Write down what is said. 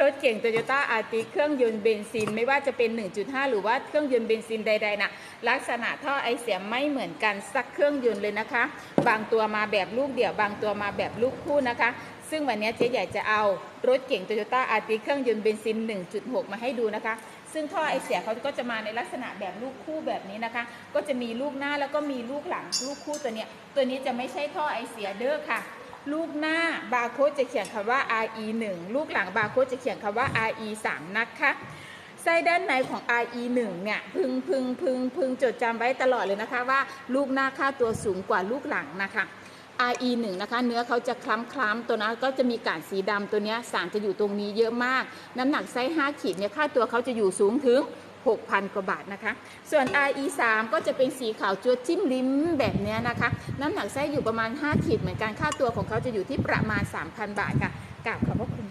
รถเก่งโตโยต้าอาร์ติเครื่องยนต์เบนซิน ไม่ว่าจะเป็น 1.5 หรือว่าเครื่องยนต์เบนซินใดๆนะลักษณะท่อไอเสียไม่เหมือนกันสักเครื่องยนต์เลยนะคะ บางตัวมาแบบลูกเดี่ยว บางตัวมาแบบลูกคู่นะคะ ซึ่งวันนี้เจ๊ใหญ่จะเอารถเก่งโตโยต้าอาร์ติเครื่องยนต์เบนซิน 1.6 มาให้ดูนะคะ ซึ่งท่อไอเสียเขาก็จะมาในลักษณะแบบลูกคู่แบบนี้นะคะ ก็จะมีลูกหน้าแล้วก็มีลูกหลังลูกคู่ตัวเนี้ยตัวนี้จะไม่ใช่ท่อไอเสียเด้อค่ะ ลูกหน้าบาร์โค้ดจะเขียนคำว่า RE 1ลูกหลังบาร์โค้ดจะเขียนคำว่า RE 3นะคะไส้ด้านในของ RE 1เนี่ยพึงพึงพึงพึงจดจำไว้ตลอดเลยนะคะว่าลูกหน้าค่าตัวสูงกว่าลูกหลังนะคะ RE 1นะคะเนื้อเขาจะคล้ำคล้ำๆตัวนั้นก็จะมีกาดสีดำตัวเนี้ยสารจะอยู่ตรงนี้เยอะมาก น้ำหนักไส้5ขีดเนี่ยค่าตัวเขาจะอยู่สูงถึง 6,000 กว่าบาทนะคะ ส่วน RE 3 ก็จะเป็นสีขาวจวดจิ้มลิ้มแบบนี้นะคะ น้ำหนักไส้อยู่ประมาณ 5 ขีดเหมือนกัน ค่าตัวของเขาจะอยู่ที่ประมาณ 3,000 บาทค่ะกราบขอบพระคุณ